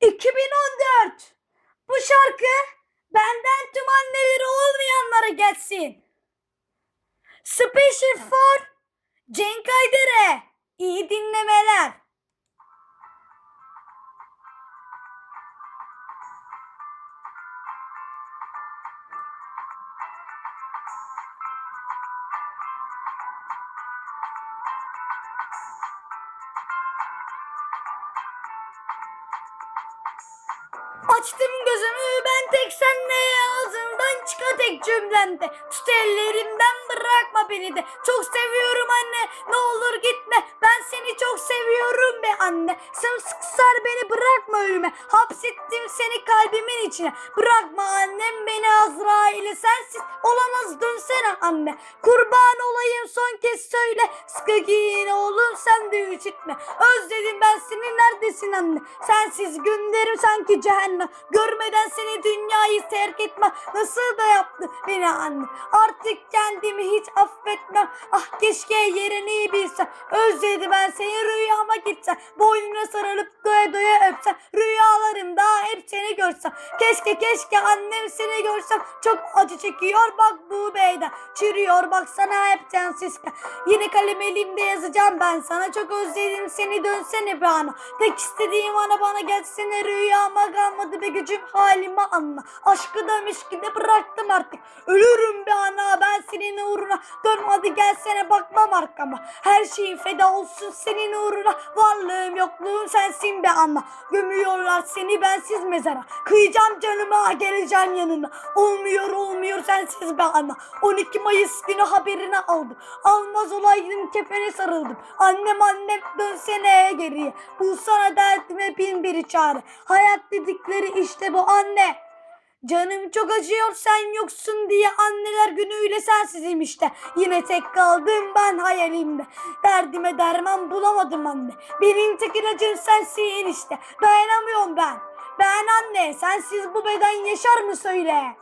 2014 Bu şarkı benden tüm anneleri olmayanlara gelsin. Special for Cenk Ayder'e iyi dinlemeler. Açtım gözümü ben tek senle ağzından çıka tek cümlemde Tut ellerimden bırakma beni de. Çok seviyorum anne ne olur gitme. Ben seni çok seviyorum be anne. Sımsıkı sar beni bırakma ölüme. Hapsettim seni kalbimin içine. Bırakma annem beni Azrail'e. Sensiz olamaz dönsene anne. Kurban olayım son kez söyle. Sıkı giyin oğlum sen de üşütme. Özledim ben seni neredesin anne? Sensiz günlerim sanki cehennem. Görmeden seni dünyayı terk etme. Nasıl da yaptı beni anne? Artık kendimi hiç affetmem. Ah keşke yerini bilsem. Özledim ben seni rüyama gitsem Boynuna sarılıp doya doya öpsem Rüyalarımda görsem Keşke keşke annem seni görsem. Çok acı çekiyor bak bu beyden Çürüyor baksana hep sensizken Yine kalem elimde yazacağım ben sana Çok özledim seni dönsene be ana. Tek istediğim ana bana gelsene rüyama kalmadı be gücüm halime anla. Aşkı da de bıraktım artık Ölürüm be ana ben senin uğruna. Dön hadi gelsene bakmam arkama. Her şeyin feda olsun senin uğruna. Varlığım yokluğum sensin be ana. Gömüyorlar seni bensiz mezara Kıyacağım canıma geleceğim yanına Olmuyor olmuyor sensiz be ana 12 Mayıs günü haberini aldım Almaz olaydım kefene sarıldım Annem annem dönsene geriye Bulsana derdime bin bir çare Hayat dedikleri işte bu anne Canım çok acıyor sen yoksun diye anneler günüyle sensizim işte. Yine tek kaldım ben hayalimde. Derdime derman bulamadım anne. Benim tek ilacım sensin işte. Dayanamıyorum ben. Ben anne sensiz bu beden yaşar mı söyle.